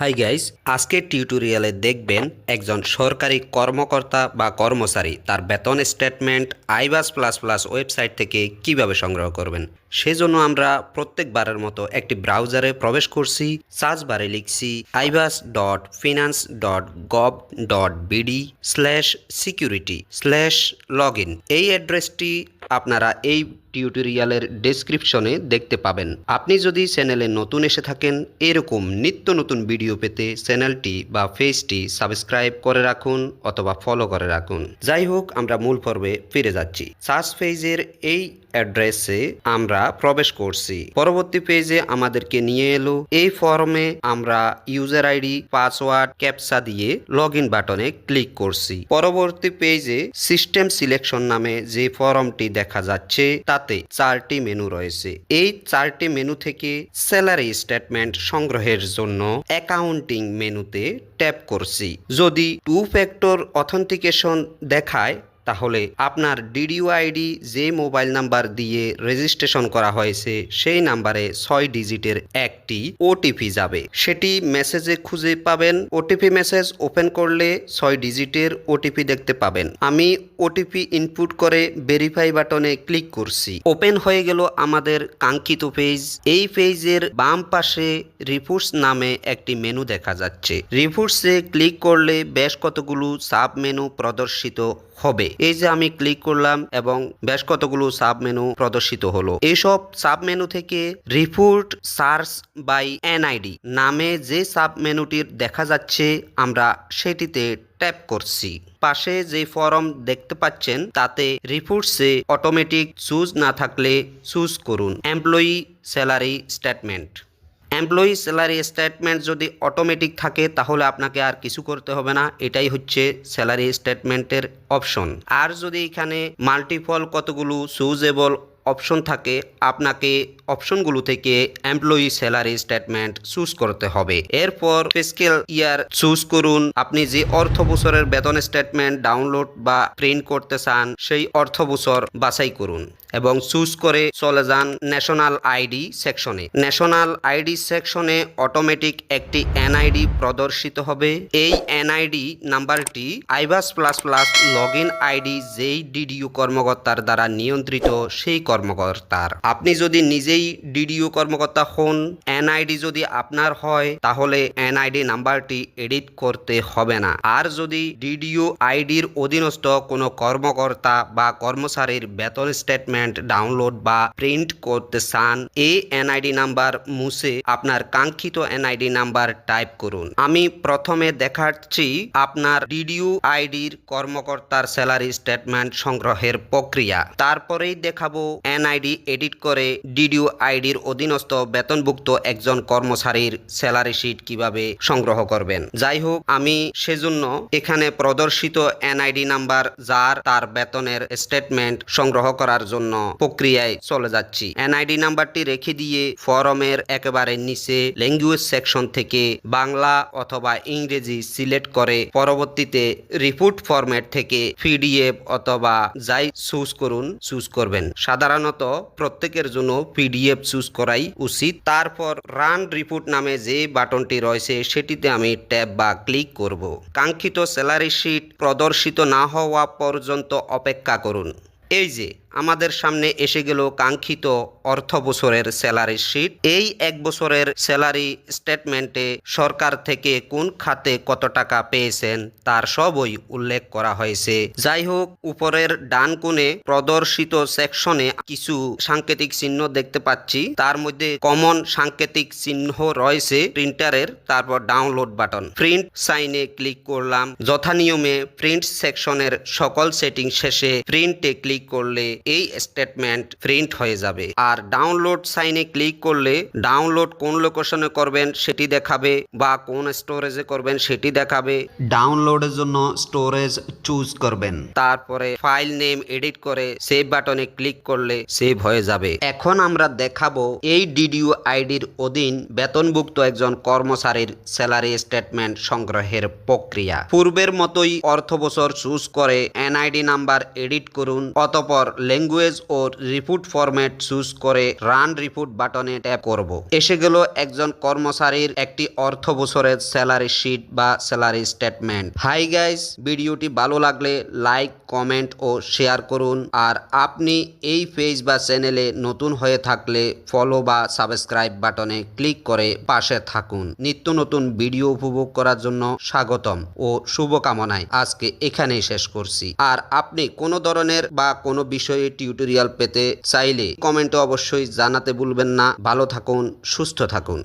Hi guys আজকের টিউটোরিয়ালে দেখবেন একজন সরকারি কর্মকর্তা বা কর্মচারী তার বেতন statement iBAS plus plus website থেকে কীভাবে সংগ্রহ করবেন। সেজন্য আমরা প্রত্যেকবারের মতো একটি ব্রাউজারে প্রবেশ করছি, সার্চ বারে লিখছি iBAS dot finance dot gov dot BD slash security slash log in এই অ্যাড্রেসটি আপনারা এই টিউটোরিয়ালের ডেসক্রিপশনে দেখতে পাবেন। আপনি যদি চ্যানেলে নতুন এসে থাকেন, এরকম নিত্য নতুন ভিডিও পেতে চ্যানেলটি বা পেজটি সাবস্ক্রাইব করে রাখুন অথবা ফলো করে রাখুন। যাই হোক, আমরা মূল পর্বে ফিরে যাচ্ছি। সার্চ পেজের এই অ্যাড্রেসে আমরা প্রবেশ করছি। পরবর্তী পেজে আমাদেরকে নিয়ে এলো। এই ফর্মে আমরা ইউজার আইডি পাসওয়ার্ড ক্যাপসা দিয়ে লগ ইন বাটনে ক্লিক করছি। পরবর্তী পেজে সিস্টেম সিলেকশন নামে যে ফর্মটি দেখা যাচ্ছে, তাতে চারটি মেনু রয়েছে। এই চারটি মেনু থেকে স্যালারি স্টেটমেন্ট সংগ্রহের জন্য অ্যাকাউন্টিং মেনুতে ট্যাপ করছি। যদি টু ফ্যাক্টর অথেন্টিকেশন দেখায় তাহলে আপনার ডিডিও আইডি যে মোবাইল নাম্বার দিয়ে রেজিস্ট্রেশন করা হয়েছে, সেই নাম্বারে ছয় ডিজিটের একটি ওটিপি যাবে। সেটি মেসেজে খুঁজে পাবেন। ওটিপি মেসেজ ওপেন করলে ছয় ডিজিটের ওটিপি দেখতে পাবেন। আমি ওটিপি ইনপুট করে ভেরিফাই বাটনে ক্লিক করছি। ওপেন হয়ে গেল আমাদের কাঙ্ক্ষিত পেজ এই পেজের বাম পাশে রিপোর্টস নামে একটি মেনু দেখা যাচ্ছে। রিপোর্টসে ক্লিক করলে বেশ কতগুলো সাব মেনু প্রদর্শিত হবে। এই যে আমি ক্লিক করলাম এবং বেশ কতগুলো সাব মেনু প্রদর্শিত হলো। এইসব সাব মেনু থেকে রিপোর্ট সার্চ বাই এনআইডি নামে যে সাব মেনুটির দেখা যাচ্ছে, আমরা সেটিতে ট্যাপ করছি। পাশে যে ফর্ম দেখতে পাচ্ছেন, তাতে রিপোর্টসে অটোমেটিক চুজ না থাকলে চুজ করুন। Employee salary statement employee salary statement যদি অটোমেটিক থাকে, তাহলে আপনাকে আর কিছু করতে হবে না। এটাই হচ্ছে স্যালারি স্টেটমেন্টের অপশন। আর যদি এখানে মাল্টিপল কতগুলো সুজেবল অপশন থাকে, আপনাকে অপশনগুলো থেকে এমপ্লয়ি স্যালারি স্টেটমেন্ট চুজ করতে হবে। এরপর ফিসক্যাল ইয়ার চুজ করুন। আপনি যে অর্থ বছরের বেতন স্টেটমেন্ট ডাউনলোড বা প্রিন্ট করতে চান, সেই অর্থ বছর বাছাই করুন এবং চুজ করে চলে যান ন্যাশনাল আইডি সেকশনে ন্যাশনাল আইডি সেকশনে অটোমেটিক একটি এনআইডি প্রদর্শিত হবে। এই এনআইডি নাম্বারটি iBAS plus plus log in ID যেই ডিডিও কর্মকর্তার দ্বারা নিয়ন্ত্রিত, সেই কর্মকর্তার। আপনি যদি নিজেই ডিডিও কর্মকর্তা হন, এনআইডি যদি আপনার হয়, তাহলে এনআইডি নাম্বারটি এডিট করতে হবে না। আর যদি ডিডিও আইডির অধীনস্থ কোনো কর্মকর্তা বা কর্মচারীর বেতন স্টেটমেন্ট ডাউনলোড বা প্রিন্ট করতে চান, এই এনআইডি নাম্বার মুছে আপনার কাঙ্ক্ষিত এনআইডি নাম্বার টাইপ করুন। আমি প্রথমে দেখাচ্ছি আপনার ডিডিও আইডির কর্মকর্তার স্যালারি স্টেটমেন্ট সংগ্রহের প্রক্রিয়া। তারপরেই দেখাবো এনআইডি এডিট করে ডিডিও আইডির অধীনস্থ বেতনভুক্ত একজন কর্মচারীর স্যালারি শিট কীভাবে সংগ্রহ করবেন? যাই হোক আমি সেজন্য এখানে প্রদর্শিত এনআইডি নাম্বার, যার, তার বেতনের স্টেটমেন্ট সংগ্রহ করার জন্য প্রক্রিয়ায় চলে যাচ্ছি। এনআইডি নাম্বারটি রেখে দিয়ে ফরমের একেবারে নিচে ল্যাঙ্গুয়েজ সেকশন থেকে বাংলা অথবা ইংরেজি সিলেক্ট করে পরবর্তীতে রিপোর্ট ফরম্যাট থেকে পিডিএফ অথবা যাই চুজ করুন, চুজ করবেন। সাধারণত প্রত্যেকের জন্য পিডিএফ চুজ করাই উচিত। তারপর রান রিপোর্ট নামে যে বাটনটি রয়েছে, সেটিতে আমি ট্যাব বা ক্লিক করব। কাঙ্ক্ষিত স্যালারি শিট প্রদর্শিত না হওয়া পর্যন্ত অপেক্ষা করুন। এই যে আমাদের সামনে এসে গেল কাঙ্ক্ষিত অর্থ বছরের স্যালারি শিট। এই এক বছরের স্যালারি স্টেটমেন্টে সরকার থেকে কোন খাতে কত টাকা পেয়েছেন তার সবই উল্লেখ করা হয়েছে। যাই হোক, উপরের ডান কোণে প্রদর্শিত সেকশনে কিছু সাংকেতিক চিহ্ন দেখতে পাচ্ছি। তার মধ্যে কমন সাংকেতিক চিহ্ন রয়েছে প্রিন্টারের, তারপর ডাউনলোড বাটন। প্রিন্ট সাইনে ক্লিক করলাম। যথানিয়মে প্রিন্ট সেকশনের সকল সেটিং শেষে প্রিন্টে ক্লিক করলে এই স্টেটমেন্ট প্রিন্ট হয়ে যাবে। আর ডাউনলোড সাইনে ক্লিক করলে ডাউনলোড কোন লোকেশনে করবেন সেটি দেখাবে বা কোন স্টোরেজে করবেন সেটি দেখাবে। ডাউনলোডের জন্য স্টোরেজ চুজ করবেন। তারপরে ফাইল নেম এডিট করে সেভ বাটনে ক্লিক করলে সেভ হয়ে যাবে। এখন আমরা দেখাবো এই ডিডিও আইডির অধীন বেতনভুক্ত একজন কর্মচারীর স্যালারি স্টেটমেন্ট সংগ্রহের প্রক্রিয়া। পূর্বের মতোই অর্থ বছর চুজ করে এনআইডি নাম্বার এডিট করুন অতপর ল্যাঙ্গুয়েজ ও রিপোর্ট ফরম্যাট চুজ করে রান রিপোর্ট বাটনে ট্যাপ করব। এসে গেল একজন কর্মচারীর একটি অর্থ বছরের স্যালারি শিট বা স্যালারি স্টেটমেন্ট হাই গাইস ভিডিওটি ভালো লাগলে লাইক কমেন্ট ও শেয়ার করুন। আর আপনি এই পেজ বা চ্যানেলে নতুন হয়ে থাকলে ফলো বা সাবস্ক্রাইব বাটনে ক্লিক করে পাশে থাকুন। নিত্য নতুন ভিডিও উপভোগ করার জন্য স্বাগতম ও শুভকামনায় আজকে এখানেই শেষ করছি। আর আপনি কোনো ধরনের বা কোনো বিষয়ে টিউটোরিয়াল পেতে চাইলে কমেন্টে অবশ্যই জানাতে ভুলবেন না। ভালো থাকুন সুস্থ থাকুন।